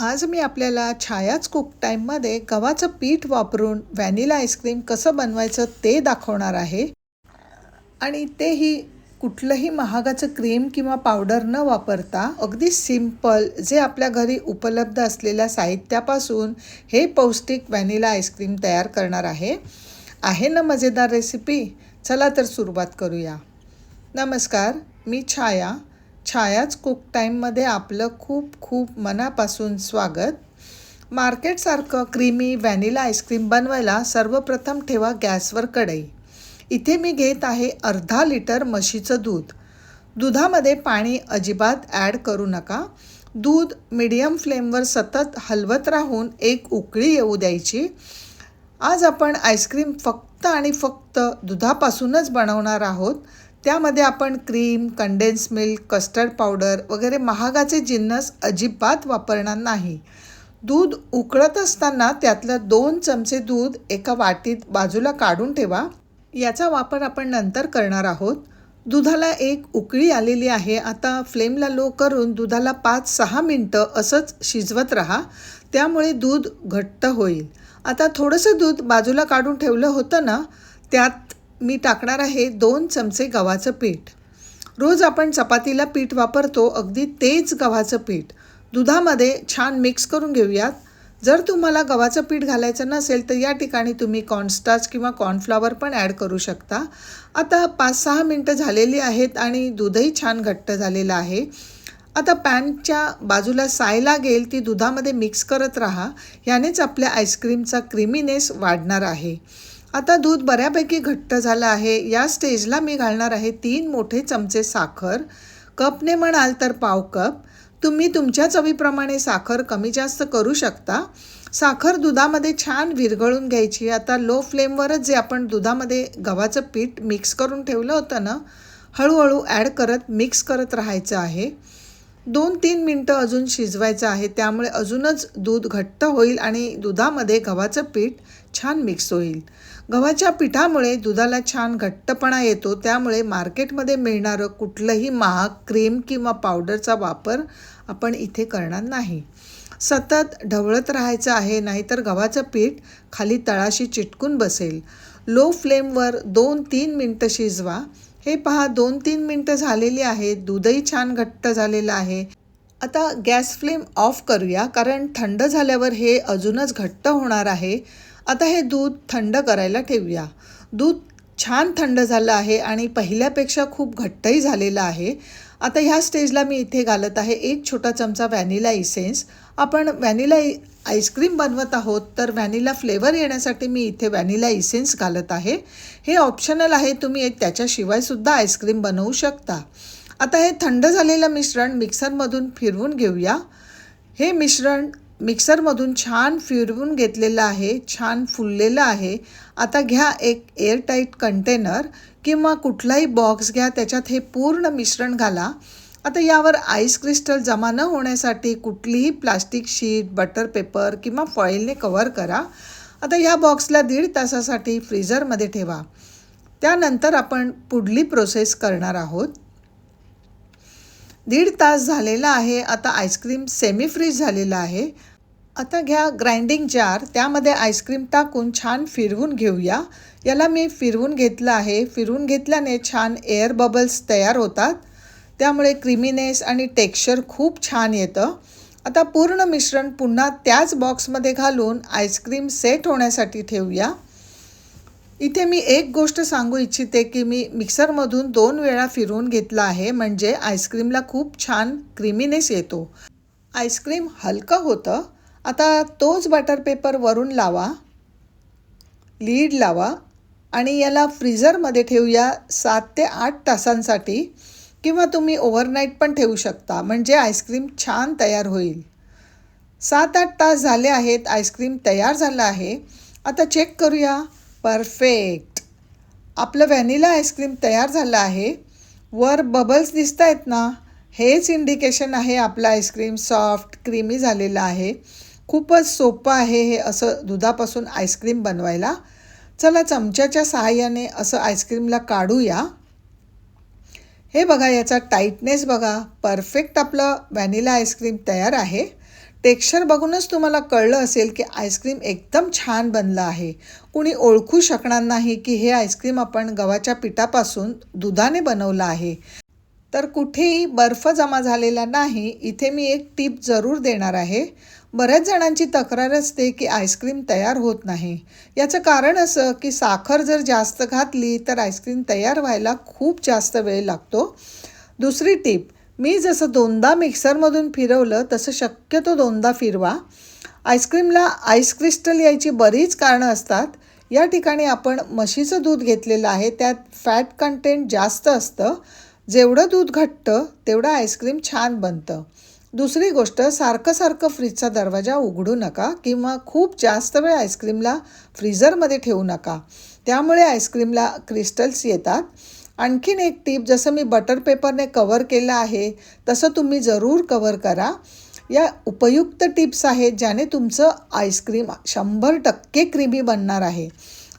आज मी आपल्याला छायाच कुक टाईममध्ये गव्हाचं पीठ वापरून व्हॅनिला आईस्क्रीम कसं बनवायचं ते दाखवणार आहे. आणि तेही कुठलंही महागाचं क्रीम किंवा पावडर न वापरता अगदी सिंपल जे आपल्या घरी उपलब्ध असलेल्या साहित्यापासून हे पौष्टिक व्हॅनिला आईस्क्रीम तयार करणार आहे. आहे ना मजेदार रेसिपी? चला तर सुरुवात करूया. नमस्कार मी छाया. छायाच कुक टाईममध्ये आपलं खूप खूप मनापासून स्वागत. मार्केटसारखं क्रीमी व्हॅनिला आईस्क्रीम बनवायला सर्वप्रथम ठेवा गॅसवर कढई. इथे मी घेत आहे अर्धा लिटर म्हशीचं दूध. दुधामध्ये पाणी अजिबात ॲड करू नका. दूध मिडियम फ्लेमवर सतत हलवत राहून एक उकळी येऊ द्यायची. आज आपण आईस्क्रीम फक्त आणि फक्त दुधापासूनच बनवणार आहोत. त्यामध्ये आपण cream condense milk custard powder वगैरे महागाचे जिन्नस अजिबात वापरणार नाही. दूध उकळत असताना त्यातलं दोन चमचे दूध एका वाटीत बाजूला काढून ठेवा. याचा वापर आपण नंतर करणार आहोत. दुधाला एक उकळी आलेली आहे. आता फ्लेमला लो करून दुधाला पाच सहा मिनटं असंच शिजवत राहा. त्यामुळे दूध घट्ट होईल. आता थोडंसं दूध बाजूला काढून ठेवलं होतं ना त्यात मी टाकणार आहे दोन चमचे गव्हाचं पीठ. रोज आपण चपातीला पीठ वापरतो अगदी तेच गव्हाचं पीठ. दुधामध्ये छान मिक्स करून घेऊयात. जर तुम्हाला गव्हाचं पीठ घालायचं नसेल तर या ठिकाणी तुम्ही कॉर्नस्टार्च किंवा कॉर्नफ्लॉवर पण ॲड करू शकता. आता पाच सहा मिनटं झालेली आहेत आणि दूधही छान घट्ट झालेलं आहे. आता पॅनच्या बाजूला साय लागेल ती दुधामध्ये मिक्स करत राहा. यानेच आपल्या आईस्क्रीमचा क्रिमिनेस वाढणार आहे. आता दूध बऱ्यापैकी घट्ट झालं आहे. या स्टेजला मी घालणार आहे तीन मोठे चमचे साखर. कपने म्हणाल तर पाव कप. तुम्ही तुमच्या चवीप्रमाणे साखर कमी जास्त करू शकता. साखर दुधामध्ये छान विरघळून घ्यायची. आता लो फ्लेमवरच जे आपण दुधामध्ये गव्हाचं पीठ मिक्स करून ठेवलं होतं ना हळूहळू ॲड करत मिक्स करत राहायचं आहे. दोन तीन मिनटं अजून शिजवायचं आहे. त्यामुळे अजूनच दूध घट्ट होईल आणि दुधामध्ये गव्हाचं पीठ छान मिक्स होईल. गव्हाच्या पिठामुळे दुधाला छान घट्टपणा येतो. त्यामुळे मार्केटमध्ये मिळणारं कुठलंही महाग क्रीम किंवा पावडरचा वापर आपण इथे करणार नाही. सतत ढवळत राहायचं आहे नाहीतर गव्हाचं पीठ खाली तळाशी चिटकून बसेल. लो फ्लेमवर दोन तीन मिनटं शिजवा. हे पहा दोन तीन मिनटं झालेली आहेत दूधही छान घट्ट झालेलं आहे. आता गॅस फ्लेम ऑफ करूया कारण थंड झाल्यावर हे अजूनच घट्ट होणार आहे. आता हे दूध थंड करायला ठेवूया. दूध छान थंड झालं आहे आणि पहिल्यापेक्षा खूप घट्टही झालेलं आहे. आता ह्या स्टेजला मी इथे घालत आहे एक छोटा चमचा व्हॅनिला इसेन्स आपण व्हॅनिला आईस्क्रीम बनवत आहोत तर व्हॅनिला फ्लेवर येण्यासाठी मी इथे व्हॅनिला इसेन्स घालत आहे. हे ऑप्शनल आहे तुम्ही एक त्याच्याशिवायसुद्धा आईस्क्रीम बनवू शकता. आता हे थंड झालेलं मिश्रण मिक्सरमधून फिरवून घेऊया. हे मिश्रण मिक्सरमधून छान फिरवून घेतलेलं आहे छान फुललेलं आहे. आता घ्या एक एअरटाईट कंटेनर किंवा कुठलाही बॉक्स घ्या त्याच्यात हे पूर्ण मिश्रण घाला. आता यावर आईस क्रिस्टल जमा न होण्यासाठी कुठलीही प्लास्टिक शीट बटर पेपर किंवा फॉईलने कव्हर करा. आता या बॉक्सला दीड तासासाठी फ्रीजरमध्ये ठेवा. त्यानंतर आपण पुढली प्रोसेस करणार आहोत. दीड तास झालेला आहे आता आईस्क्रीम सेमी फ्रीज झालेला आहे. आता घ्या ग्राइंडिंग जार त्यामध्ये आईस्क्रीम टाकून छान फिरवून घेऊया. याला मी फिरवून घेतलं आहे. फिरवून घेतल्याने छान एअर बबल्स तयार होतात. त्यामुळे क्रिमीनेस आणि टेक्स्चर खूप छान येतं. आता पूर्ण मिश्रण पुन्हा त्याच बॉक्समध्ये घालून आईस्क्रीम सेट होण्यासाठी ठेवूया. इथे मी एक गोष्ट सांगू इच्छिते की मी मिक्सरमधून दोन वेळा फिरवून घेतला आहे म्हणजे आईस्क्रीमला खूप छान क्रिमीनेस येतो. आईस्क्रीम हलकं होतं. आता तोच बटर पेपर वरून लावा. लीड लावा. आणि याला फ्रीझरमध्ये ठेवूया सात ते आठ तासांसाठी. किंवा तुम्ही ओव्हरनाईट पण ठेवू शकता. म्हणजे आईस्क्रीम छान तयार होईल. सात आठ तास झाले आहेत आईस्क्रीम तयार झालं आहे. आता चेक करूया. परफेक्ट आपलं व्हॅनिला आईस्क्रीम तयार झालं आहे. वर बबल्स दिसत आहेत ना? हेच इंडिकेशन आहे आपलं आईस्क्रीम सॉफ्ट क्रीमी झालेलं आहे. खूपच सोपं आहे हे असं दुधापासून आईस्क्रीम बनवायला. चला चमच्याच्या सहाय्याने असं आईस्क्रीमला काढूया. हे बघा याचा टाईटनेस बघा. परफेक्ट आपलं व्हॅनिला आईस्क्रीम तयार आहे. टेक्स्चर बघूनच तुम्हाला कळलं असेल की आईस्क्रीम एकदम छान बनलं आहे. कुणी ओळखू शकणार नाही की हे आईस्क्रीम आपण गव्हाच्या पिठापासून दुधाने बनवलं आहे. तर कुठेही बर्फ जमा झालेला नाही इथे मी एक टीप जरूर देणार आहे. बऱ्याच जणांची तक्रार असते की आईस्क्रीम तयार होत नाही. याचं कारण असं की साखर जर जास्त घातली तर आईस्क्रीम तयार व्हायला खूप जास्त वेळ लागतो. दुसरी टीप मी जसं दोनदा मिक्सरमधून फिरवलं तसं शक्यतो दोनदा फिरवा. आईस्क्रीमला आईस क्रिस्टल यायची बरीच कारणं असतात. या ठिकाणी आपण म्हशीचं दूध घेतलेलं आहे त्यात फॅट कंटेंट जास्त असतं. जेवढं दूध घट्टं तेवढं आईस्क्रीम छान बनतं. दुसरी गोष्ट सारखं सारखं फ्रीजचा दरवाजा उघडू नका किंवा खूप जास्त वेळ आईस्क्रीमला फ्रीझरमध्ये ठेवू नका. त्यामुळे आईस्क्रीमला क्रिस्टल्स येतात. आणखीन एक टीप जसं मी बटर पेपरने कवर केलं आहे तसं तुम्ही जरूर कवर करा. या उपयुक्त टिप्स आहेत ज्याने तुमचं आईस्क्रीम शंभर टक्के क्रीमी बनणार आहे.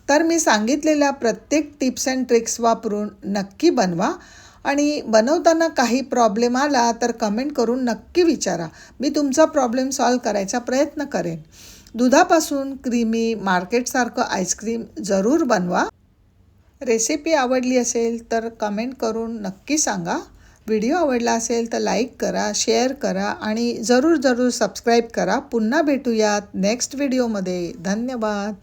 तर मी सांगितलेल्या प्रत्येक टिप्स अँड ट्रिक्स वापरून नक्की बनवा. आणि बनवताना काही प्रॉब्लेम आला तर कमेंट करून नक्की विचारा. मी तुमचा प्रॉब्लेम सॉल्व करायचा प्रयत्न करेन. दुधापासून क्रीमी मार्केटसारखं आईस्क्रीम जरूर बनवा. रेसिपी आवडली असेल तर कमेंट करून नक्की सांगा. व्हिडिओ आवडला असेल तर लाईक करा शेअर करा आणि जरूर जरूर सबस्क्राईब करा. पुन्हा भेटूयात नेक्स्ट व्हिडिओमध्ये धन्यवाद.